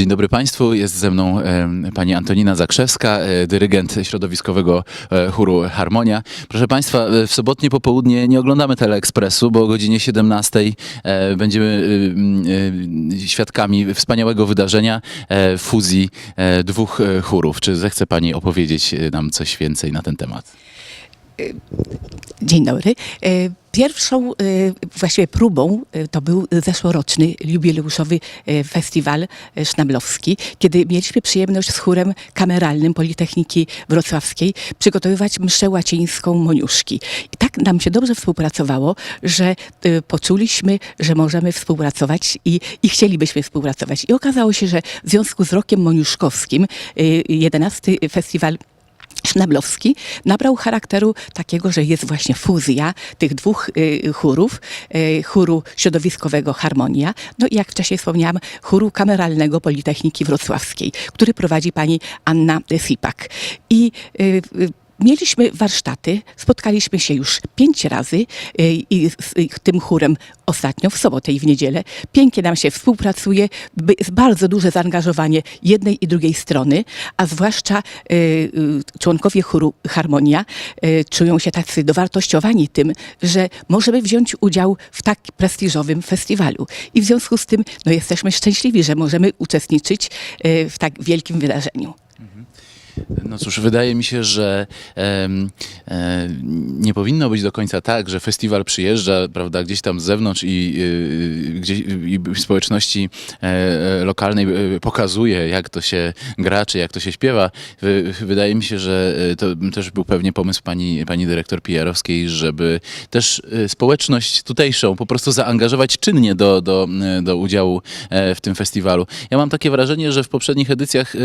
Dzień dobry Państwu, jest ze mną e, pani Antonina Zakrzewska, e, dyrygent środowiskowego e, chóru Harmonia. Proszę Państwa, e, w sobotnie popołudnie nie oglądamy Teleekspresu, bo o godzinie 17 e, będziemy e, e, świadkami wspaniałego wydarzenia e, fuzji e, dwóch e, chórów. Czy zechce Pani opowiedzieć e, nam coś więcej na ten temat? Dzień dobry. Pierwszą e, właściwie próbą e, to był zeszłoroczny jubileuszowy e, festiwal sznablowski, kiedy mieliśmy przyjemność z chórem kameralnym Politechniki Wrocławskiej przygotowywać mszę łacińską Moniuszki. I tak nam się dobrze współpracowało, że poczuliśmy, że możemy współpracować i, i chcielibyśmy współpracować. I okazało się, że w związku z rokiem moniuszkowskim e, 11 festiwal Sznablowski nabrał charakteru takiego, że jest właśnie fuzja tych dwóch y, chórów, y, chóru środowiskowego Harmonia, no i jak wcześniej wspomniałam, chóru kameralnego Politechniki Wrocławskiej, który prowadzi pani Anna Sipak. I y, Mieliśmy warsztaty, spotkaliśmy się już pięć razy y, i z tym chórem ostatnio w sobotę i w niedzielę. Pięknie nam się współpracuje, jest bardzo duże zaangażowanie jednej i drugiej strony, a zwłaszcza y, y, członkowie chóru Harmonia czują się tacy dowartościowani tym, że możemy wziąć udział w tak prestiżowym festiwalu. I w związku z tym no, jesteśmy szczęśliwi, że możemy uczestniczyć w tak wielkim wydarzeniu. No cóż, wydaje mi się, że e, nie powinno być do końca tak, że festiwal przyjeżdża, prawda, gdzieś tam z zewnątrz i, y, gdzieś, i społeczności e, e, lokalnej e, pokazuje, jak to się gra, czy jak to się śpiewa. Wy, wydaje mi się, że e, to też był pewnie pomysł pani, pani dyrektor Pijarowskiej, żeby też społeczność tutejszą po prostu zaangażować czynnie do, do, do udziału w tym festiwalu. Ja mam takie wrażenie, że w poprzednich edycjach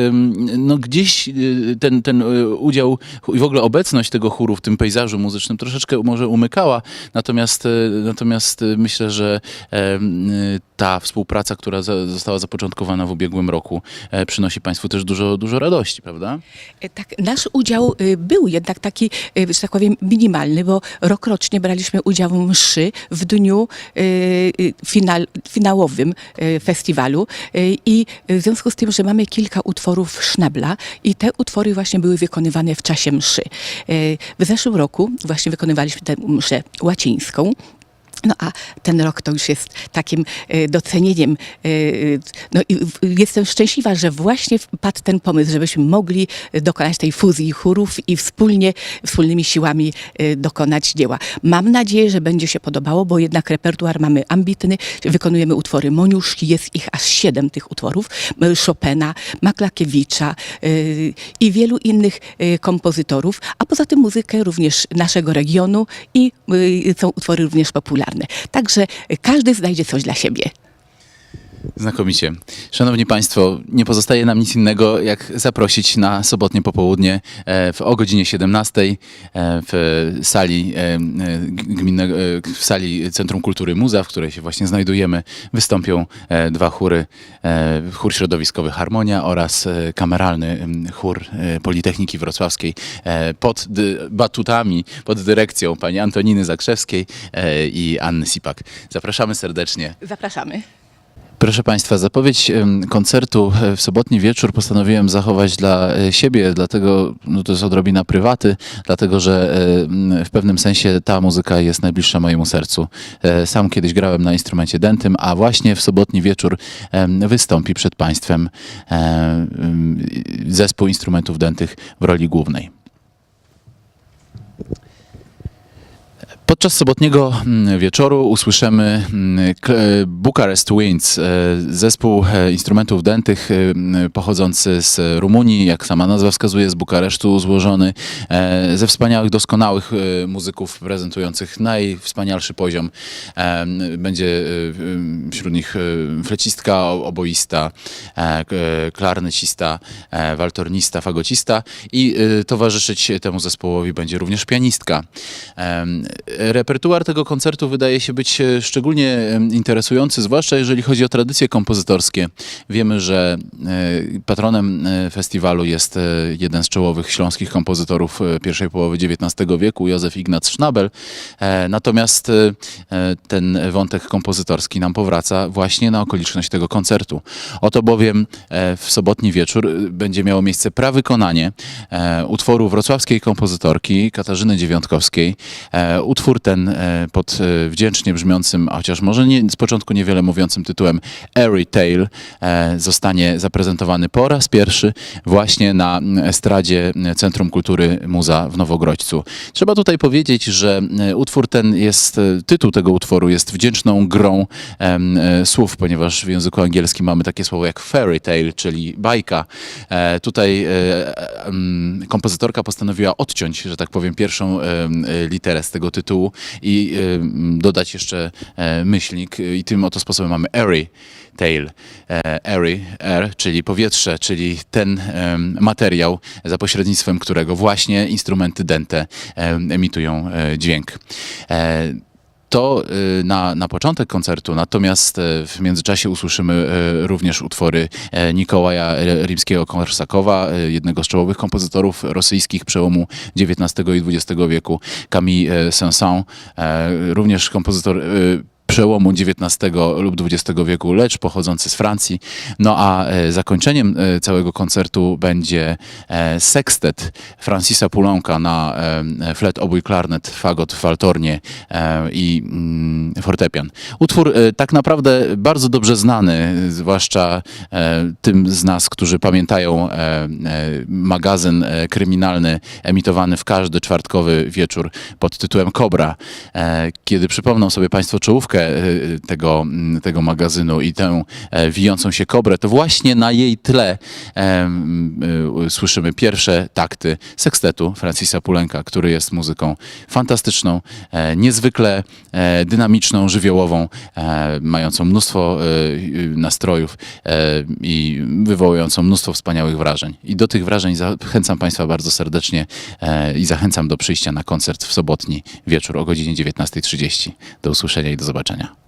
no gdzieś y, ten, ten y, udział i w ogóle obecność tego chóru w tym pejzażu muzycznym troszeczkę może umykała, natomiast, y, natomiast y, myślę, że ta współpraca, która została zapoczątkowana w ubiegłym roku e, przynosi Państwu też dużo, dużo radości, prawda? E, Tak, nasz udział y, był jednak taki, że tak powiem, minimalny, bo rokrocznie braliśmy udział w mszy w dniu final, finałowym festiwalu i w związku z tym, że mamy kilka utworów Sznabla i te utwory właśnie były wykonywane w czasie mszy. W zeszłym roku właśnie wykonywaliśmy tę mszę łacińską. No a ten rok to już jest takim e, docenieniem. e, No i jestem szczęśliwa, że właśnie padł ten pomysł, żebyśmy mogli dokonać tej fuzji chórów i wspólnie, wspólnymi siłami dokonać dzieła. Mam nadzieję, że będzie się podobało, bo jednak repertuar mamy ambitny. Wykonujemy utwory Moniuszki, jest ich aż siedem tych utworów. Chopina, Maklakiewicza i wielu innych kompozytorów, a poza tym muzykę również naszego regionu i y, są utwory również popularne. Także każdy znajdzie coś dla siebie. Znakomicie. Szanowni Państwo, nie pozostaje nam nic innego, jak zaprosić na sobotnie popołudnie e, w, o godzinie 17 e, w sali e, e, gminnego, e, w sali Centrum Kultury Muza, w której się właśnie znajdujemy, wystąpią dwa chóry, chór środowiskowy Harmonia oraz kameralny chór Politechniki Wrocławskiej pod batutami, pod dyrekcją pani Antoniny Zakrzewskiej i Anny Sipak. Zapraszamy serdecznie. Zapraszamy. Proszę Państwa, zapowiedź koncertu e, w sobotni wieczór postanowiłem zachować dla e, siebie, dlatego no to jest odrobina prywaty, dlatego że e, w pewnym sensie ta muzyka jest najbliższa mojemu sercu. Sam kiedyś grałem na instrumencie dętym, a właśnie w sobotni wieczór wystąpi przed Państwem em, zespół instrumentów dętych w roli głównej. Podczas sobotniego mm, wieczoru usłyszymy mm, e, Bucharest Winds, e, zespół e, instrumentów dętych pochodzący z Rumunii, jak sama nazwa wskazuje, z Bukaresztu złożony, ze wspaniałych, doskonałych muzyków prezentujących najwspanialszy poziom. Będzie wśród nich flecistka, oboista, klarnecista, waltornista, fagocista i towarzyszyć temu zespołowi będzie również pianistka. Repertuar tego koncertu wydaje się być e, szczególnie interesujący, zwłaszcza jeżeli chodzi o tradycje kompozytorskie. Wiemy, że e, patronem e, festiwalu jest jeden z czołowych śląskich kompozytorów pierwszej połowy XIX wieku, Józef Ignac Schnabel. Natomiast ten wątek kompozytorski nam powraca właśnie na okoliczność tego koncertu. Oto bowiem w sobotni wieczór będzie miało miejsce prawykonanie utworu wrocławskiej kompozytorki Katarzyny Dziewiątkowskiej. Utwór ten e, pod e, wdzięcznie brzmiącym, a chociaż może nie, z początku niewiele mówiącym tytułem Airy Tale zostanie zaprezentowany po raz pierwszy właśnie na estradzie Centrum Kultury Muza w Nowogrodźcu. Trzeba tutaj powiedzieć, że e, utwór ten jest, tytuł tego utworu jest wdzięczną grą słów, ponieważ w języku angielskim mamy takie słowo jak fairy tale, czyli bajka. Tutaj kompozytorka postanowiła odciąć, że tak powiem, pierwszą literę z tego tytułu i em, dodać jeszcze e, myślnik i tym oto sposobem mamy airy tale, e, airy, air, czyli powietrze, czyli ten materiał, za pośrednictwem którego właśnie instrumenty em, emitują e, dźwięk. To y, na, na początek koncertu, natomiast e, w międzyczasie usłyszymy e, również utwory e, Nikołaja Rimskiego-Korsakowa, jednego z czołowych kompozytorów rosyjskich przełomu XIX i XX wieku, Camille e, Saint-Saëns, e, również kompozytor przełomu XIX lub XX wieku, lecz pochodzący z Francji. No a e, zakończeniem e, całego koncertu będzie e, sekstet Francisa Poulenca na flet, obój, klarnet, fagot, faltornie i mm, fortepian. Utwór tak naprawdę bardzo dobrze znany, zwłaszcza tym z nas, którzy pamiętają magazyn kryminalny emitowany w każdy czwartkowy wieczór pod tytułem Kobra. E, Kiedy przypomną sobie Państwo czołówkę e, tego, m, tego magazynu i tę e, wijącą się kobrę, to właśnie na jej tle e, słyszymy pierwsze takty sekstetu Francisa Pulenka, który jest muzyką fantastyczną, e, niezwykle e, dynamiczną, żywiołową, mającą mnóstwo e, nastrojów i wywołującą mnóstwo wspaniałych wrażeń. I do tych wrażeń zachęcam Państwa bardzo serdecznie i zachęcam do przyjścia na koncert w sobotni wieczór o godzinie 19.30. Do usłyszenia i do zobaczenia. usłyszenia.